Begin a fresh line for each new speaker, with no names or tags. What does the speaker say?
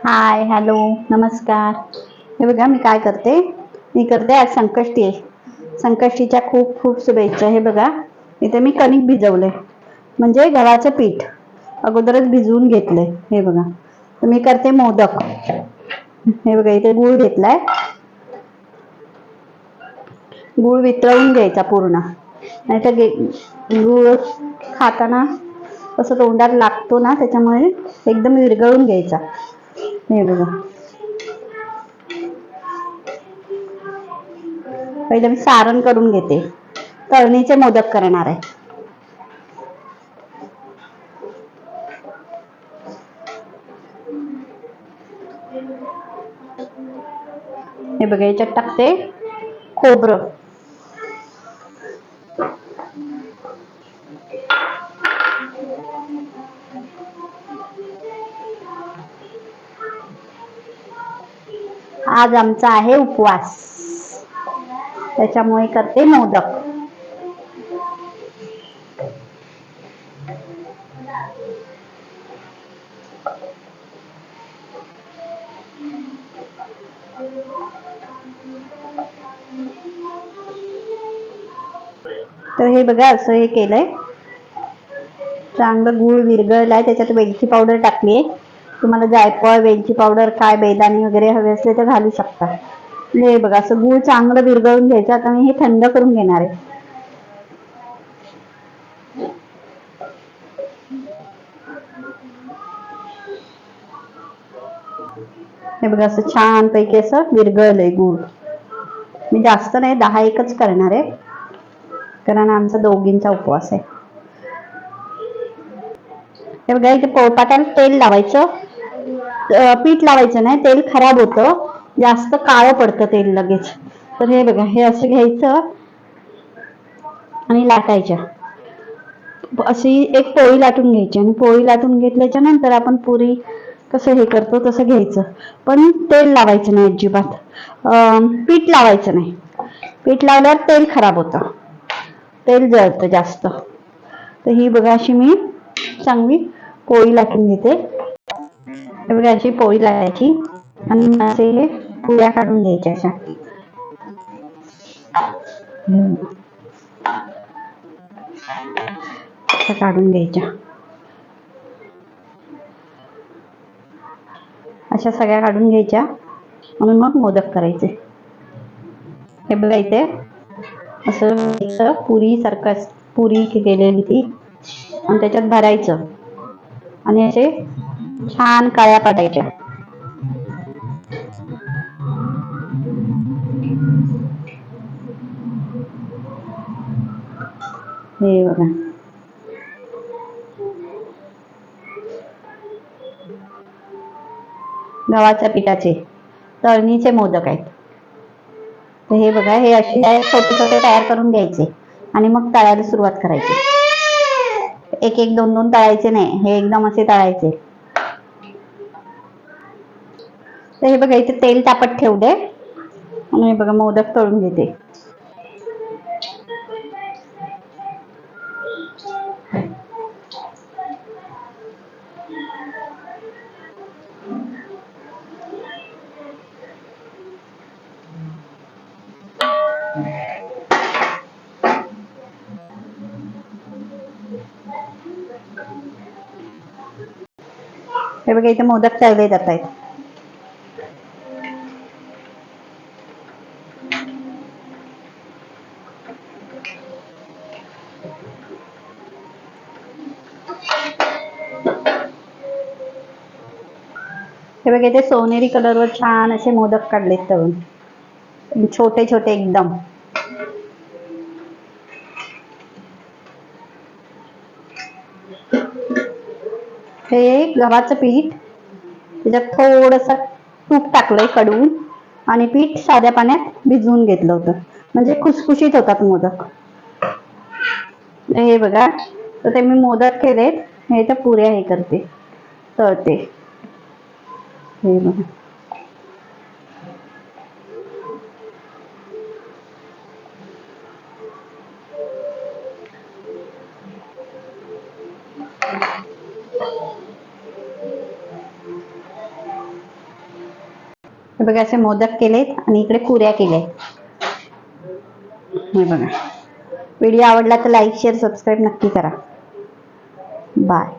Hi hello नमस्कार. हे बघा मी काय करते? मी करते आज संकष्टी आहे. संकष्टीच्या खूप खूप शुभेच्छा. हे बघा इथे मी कणिक भिजवले. म्हणजे गव्हाचं पीठ. अगोदरच भिजवून घेतलंय. हे बघा. तर मी करते मोदक. हे बघा इथे गुळ घेतलाय. गुळ वितळून घ्यायचा पूर्ण. नाही तर गुळ खाताना असं तोंडात लागतो ना त्याच्यामुळे एकदम विरघळून घ्यायचा. हे बघा. पहिले मी सारण करून घेते. तळणीचे मोदक करणार आहे. हे बघा याच्यात टाकते खोबरं. आज आमचा आहे उपवास. त्याच्यामुळे करते मोदक. तर हे बघा असं हे केलंय. चांगलं गूळ विरघळलाय त्याच्यात वेलची पावडर टाकली आहे तुम्हाला जायफळ वेलची पावडर काय बेदाणी वगैरे हवे असले तर घालू शकता. हे बघा असं गूळ चांगलं विरघळून घ्यायचं आता मी हे थंड करून घेणार आहे. हे बघा असं छान पैकी असं विरघळलंय गूळ. मी जास्त नाही दहा एकच करणार आहे. कारण आमचा दोघींचा उपवास आहे. हे बघा इथे पोळपाट्याला तेल लावायचं. पीठ लावायचं नाही तेल खराब होतं. जास्त काळं पडतं तेल लगेच. तर हे बघा हे असं घ्यायचं आणि लाटायच्या. अशी एक पोळी लाटून घ्यायची आणि पोळी लाटून घेतल्याच्या नंतर आपण पुरी कसं हे करतो तसं घ्यायचं. पण तेल लावायचं नाही अजिबात. पीठ लावायचं नाही. पीठ लावल्यावर तेल खराब होतं. तेल जळतं जास्त. तर ही बघा अशी मी चांगली पोळी लाटून घेते. बघा पोळी लावायची आणि असे हे पुऱ्या काढून घ्यायच्या अशा. काढून घ्यायच्या. अशा सगळ्या काढून घ्यायच्या. म्हणून मग मोदक करायचे. हे बघा इथे असं पुरी सारखं पुरी केलेली ती आणि त्याच्यात भरायचं. आणि असे छान काळ्या पाटायच्या. हे बघा. गव्हाच्या पिठाचे तळणीचे मोदक आहेत. तर हे बघा हे असे छोटे छोटे तयार करून घ्यायचे आणि मग तळायला सुरुवात करायची. एक एक दोन दोन तळायचे नाही हे एकदम असे तळायचे. तर हे बघा इथे तेल तापत ठेवले आणि हे बघा मोदक तळून घेते. हे बघा इथे मोदक तळले जात आहेत. हे बघा ते सोनेरी कलरवर छान असे मोदक काढलेत तळून. छोटे छोटे एकदम. हे गव्हाचं पीठ. त्याच्यात थोडस तूप टाकलंय कडवून आणि पीठ साध्या पाण्यात भिजवून घेतलं होतं. म्हणजे खुसखुशीत होतात मोदक. हे बघा. तर ते मी मोदक केलेत. हे तर पुऱ्या हे करते. तळते. हे बघा. हे बघा असे मोदक केलेत आणि इकडे पुऱ्या केल्या हे बघा. व्हिडिओ आवडला तर लाईक शेअर सबस्क्राईब नक्की करा. बाय